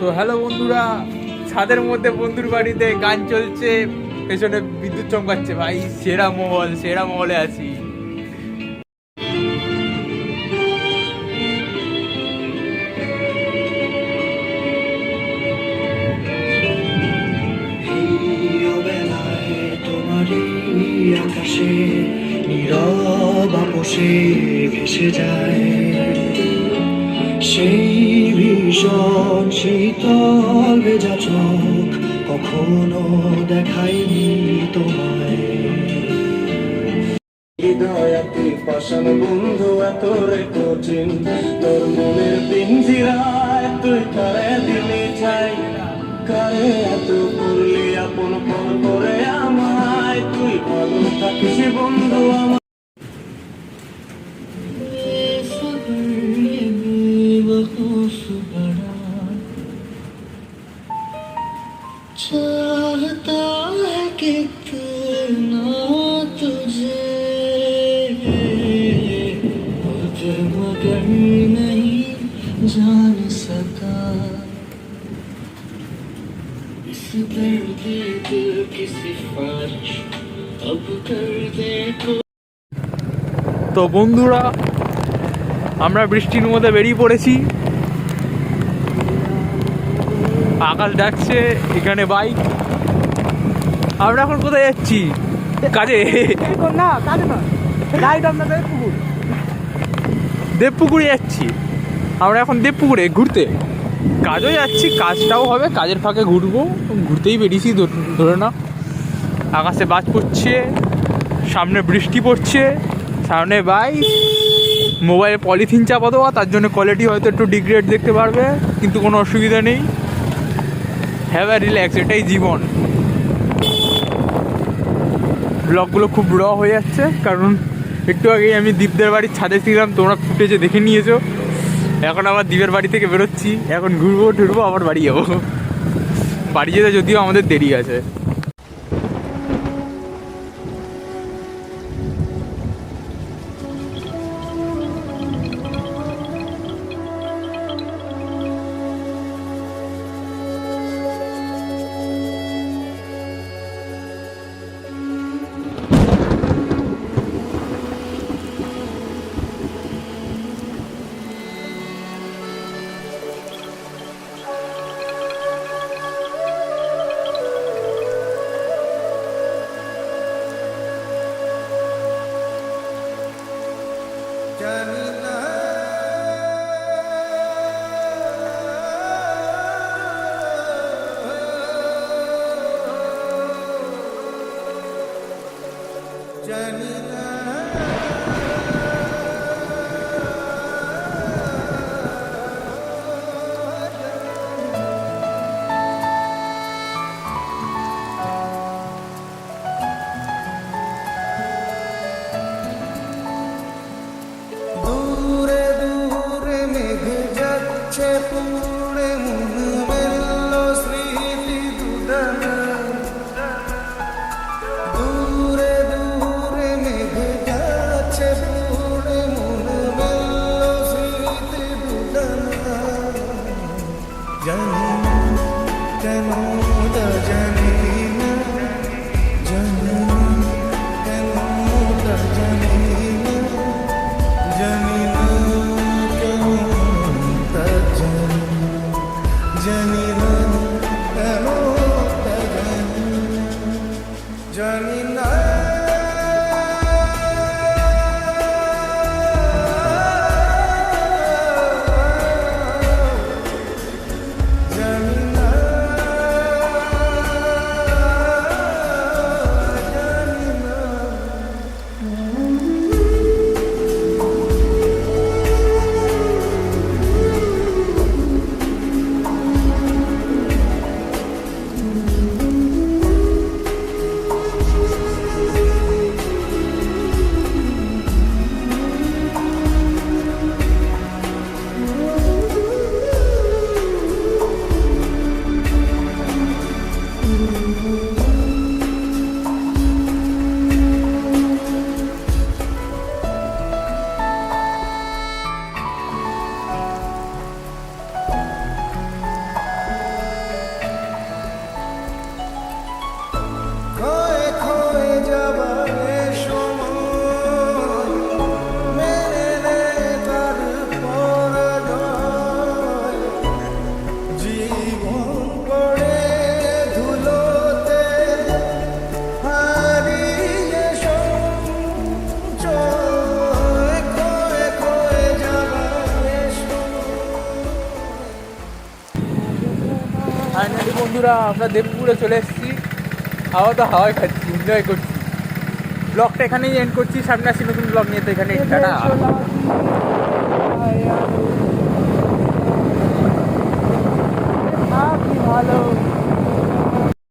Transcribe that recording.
তো হ্যালো বন্ধুরা, ছাদের মধ্যে বন্ধুর বাড়িতে গান চলছে, পেছনে বিদ্যুৎ চমকাচ্ছে ভাই, সেরা মহল, সেরা মহলে আছি। আকাশে, নীরব আপোষে ভেসে যায়। সেই ভীষণ শীতল ভেজা চোখ কখনো দেখায়নি তোমায়। হৃদয়াতি পাষাণ বন্ধু, এত রে কঠিন। তোর মনের পিঞ্জিরায় তুই কারে দিলি ছাই। কারে এত করলি, আপন পর করে আমায়? তুই ভালো থাকিস বন্ধু আমার। जान सका इस दर्द दिल की सिफारिश अब कर दे कोई তো বন্ধুরা আমরা বৃষ্টির মধ্যে বেরিয়ে পড়েছি আকাশ ডাকছে এখানে বাইক আমরা এখন কোথায় যাচ্ছি? কাজে? না কাজে না গাইড আপনাদের পুকুর দেবপুকুরে যাচ্ছি। আমরা এখন দেবপুকুরে ঘুরতে। কাজও যাচ্ছি কাজটাও হবে কাজের ফাঁকে ঘুরবো। ঘুরতেই বেরিয়েছি ধরে না আকাশে বাজ পড়ছে সামনে বৃষ্টি পড়ছে সামনে বাইক মোবাইলে পলিথিন চাপা দেওয়া তার জন্য কোয়ালিটি হয়তো একটু ডিগ্রেড দেখতে পারবে কিন্তু কোনো অসুবিধা নেই। হ্যাভ আ রিল্যাক্স এটাই জীবন। ব্লগগুলো খুব র হয়ে যাচ্ছে, কারণ একটু আগেই আমি দীপদের বাড়ির ছাদে ছিলাম, তোমরা ফুটেজে দেখে নিয়েছো। এখন আবার দ্বীপের বাড়ি থেকে বেরোচ্ছি, এখন ঘুরবো, ঢুরবো, আবার বাড়ি যাব। বাড়ি যেতে যদিও আমাদের দেরি আছে। দূরে যাচ্ছে পুরে বন্ধুরা আমরা দেবপুরে চলে এসেছি। হাওয়া তো হাওয়াই খাচ্ছি এনজয় করছি। ব্লগটা এখানেই এন্ড করছি। সামনে আসি নতুন ব্লগ নিয়ে তো এখানে টাটা। ভালো।